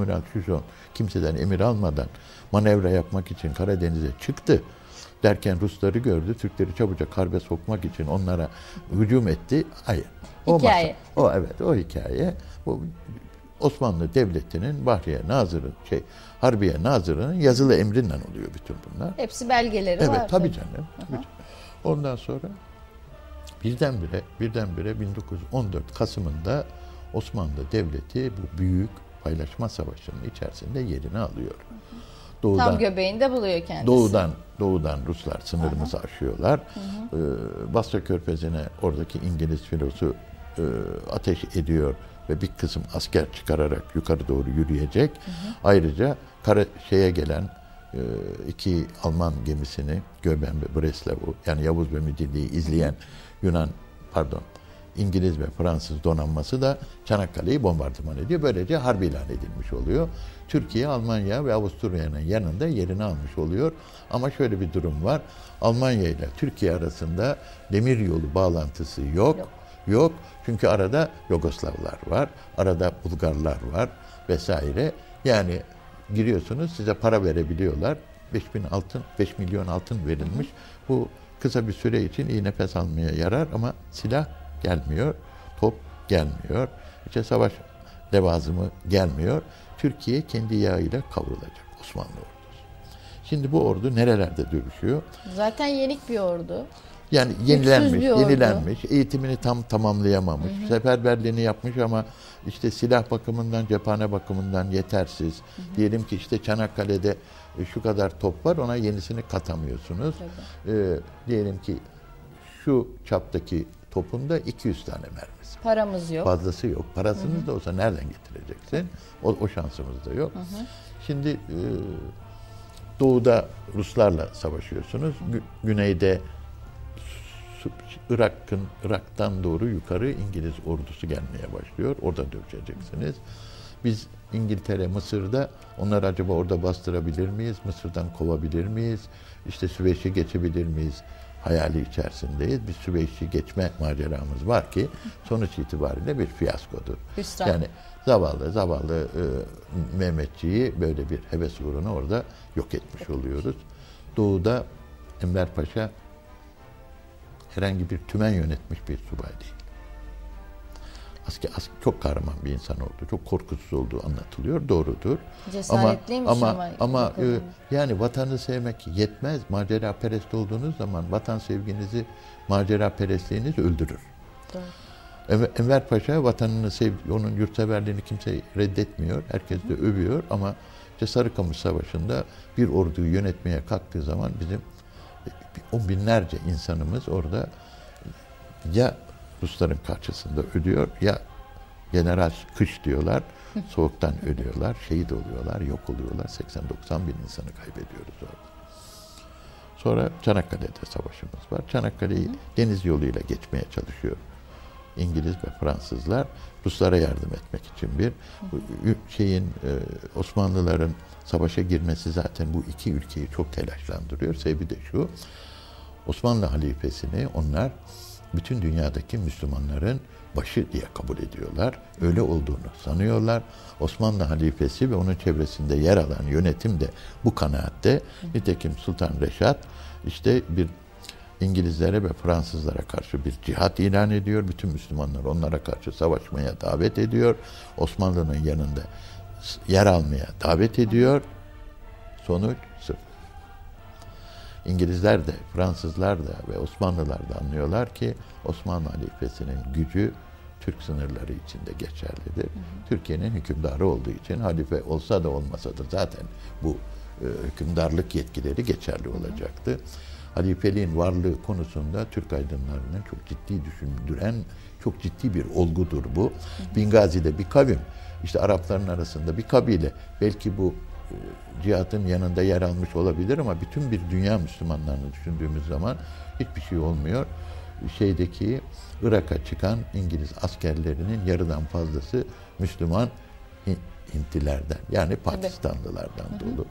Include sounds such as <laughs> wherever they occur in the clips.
Amiral Şuşon kimseden emir almadan manevra yapmak için Karadeniz'e çıktı. Derken Rusları gördü. Türkleri çabucak harbe sokmak için onlara hücum etti. Hayır. O Hikaye. Masa, o evet o hikaye. Bu Osmanlı Devleti'nin Bahriye Nazırı şey Harbiye Nazırı'nın yazılı emrinden oluyor bütün bunlar. Hepsi belgeleri Evet var. tabii canım. Tabii canım. Ondan sonra birdenbire birdenbire 1914 Kasım'ında Osmanlı Devleti bu büyük paylaşma savaşının içerisinde yerini alıyor. Doğudan Tam göbeğinde buluyor kendisi. Doğudan doğudan Ruslar sınırımızı aşıyorlar. Ee, Basra Körfezi'ne oradaki İngiliz filosu e, ateş ediyor ve bir kısım asker çıkararak yukarı doğru yürüyecek. Ayrıca kara şeye gelen e, iki Alman gemisini Göben ve Breslav'u yani Yavuz ve Midilli'yi izleyen Yunan pardon İngiliz ve Fransız donanması da Çanakkale'yi bombardıman ediyor. Böylece harp ilan edilmiş oluyor. Türkiye, Almanya ve Avusturya'nın yanında yerini almış oluyor. Ama şöyle bir durum var. Almanya ile Türkiye arasında demir yolu bağlantısı yok. Yok. Yok. Çünkü arada Yugoslavlar var. Arada Bulgarlar var vesaire. Yani giriyorsunuz size para verebiliyorlar. 5000 altın, 5 milyon altın verilmiş. Bu kısa bir süre için iyi nefes almaya yarar ama silah gelmiyor, top gelmiyor. İşte savaş levazımı gelmiyor. Türkiye kendi yağıyla kavrulacak Osmanlı ordusu. Şimdi bu ordu nerelerde dövüşüyor? Zaten yenik bir ordu. Yani yenilenmiş, yenilenmiş, eğitimini tam tamamlayamamış, seferberliğini yapmış ama işte silah bakımından, cephane bakımından yetersiz. Diyelim ki işte Çanakkale'de e, şu kadar top var, ona yenisini katamıyorsunuz. Ee, diyelim ki şu çaptaki topun da 200 tane mermisi. Paramız yok. Fazlası yok. Parasınız da olsa nereden getireceksin? O, o şansımız da yok. Şimdi e, doğuda Ruslarla savaşıyorsunuz. Gü- güneyde Irak'ın Irak'tan doğru yukarı İngiliz ordusu gelmeye başlıyor. Orada dövüşeceksiniz. Biz İngiltere, Mısır'da onları acaba orada bastırabilir miyiz? Mısır'dan kovabilir miyiz? İşte Süveyş'i geçebilir miyiz? Hayali içerisindeyiz. Bir Süveyş'i geçme maceramız var ki sonuç itibariyle bir fiyaskodur. Hüsran. Yani zavallı zavallı e, Mehmetçiği böyle bir heves uğruna orada yok etmiş oluyoruz. Doğuda Enver Paşa herhangi bir tümen yönetmiş bir subay değil. Asker, asker çok kahraman bir insan oldu. Çok korkusuz olduğu anlatılıyor. Doğrudur. Cesaretliymiş ama ama ama, e, yani vatanı sevmek yetmez. Macera perest olduğunuz zaman vatan sevginizi, macera perestliğiniz öldürür. Doğru. Enver- Paşa vatanını sev, onun yurtseverliğini kimse reddetmiyor. Herkes de övüyor ama işte Sarıkamış Savaşı'nda bir orduyu yönetmeye kalktığı zaman bizim on binlerce insanımız orada ya Rusların karşısında ölüyor ya general kış diyorlar. <laughs> Soğuktan ölüyorlar, şehit oluyorlar, yok oluyorlar. 80-90 bin insanı kaybediyoruz orada. Sonra Çanakkale'de savaşımız var. Çanakkale'yi deniz yoluyla geçmeye çalışıyor. İngiliz ve Fransızlar Ruslara yardım etmek için bir şeyin e, Osmanlıların savaşa girmesi zaten bu iki ülkeyi çok telaşlandırıyor. Sebebi de şu. Osmanlı halifesini onlar bütün dünyadaki Müslümanların başı diye kabul ediyorlar. Öyle olduğunu sanıyorlar. Osmanlı halifesi ve onun çevresinde yer alan yönetim de bu kanaatte. Nitekim Sultan Reşat işte bir İngilizlere ve Fransızlara karşı bir cihat ilan ediyor. Bütün Müslümanlar onlara karşı savaşmaya davet ediyor. Osmanlı'nın yanında yer almaya davet ediyor. Sonuç sıfır. İngilizler de, Fransızlar da ve Osmanlılar da anlıyorlar ki Osmanlı halifesinin gücü Türk sınırları içinde geçerlidir. Türkiye'nin hükümdarı olduğu için halife olsa da olmasa da zaten bu e, hükümdarlık yetkileri geçerli olacaktı. Halifeliğin varlığı konusunda Türk aydınlarının çok ciddi düşündüren çok ciddi bir olgudur bu. Bingazi'de bir kavim, işte Arapların arasında bir kabile, belki bu cihatın yanında yer almış olabilir ama bütün bir dünya Müslümanlarını düşündüğümüz zaman hiçbir şey olmuyor. Şeydeki Irak'a çıkan İngiliz askerlerinin yarıdan fazlası Müslüman Hin- Hintlilerden yani Pakistanlılardan dolu.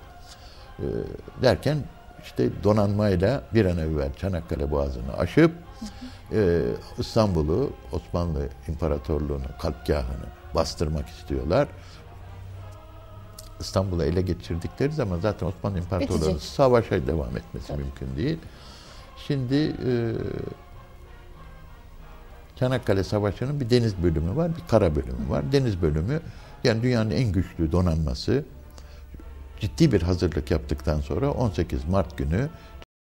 Ee, derken işte donanmayla bir an evvel Çanakkale Boğazı'nı aşıp e, İstanbul'u Osmanlı İmparatorluğu'nu, kalpgahını bastırmak istiyorlar. İstanbul'u ele geçirdikleri zaman zaten Osmanlı İmparatorluğu'nun savaşa devam etmesi Tabii. mümkün değil. Şimdi e, Çanakkale Savaşı'nın bir deniz bölümü var, bir kara bölümü var. Deniz bölümü yani dünyanın en güçlü donanması ciddi bir hazırlık yaptıktan sonra 18 Mart günü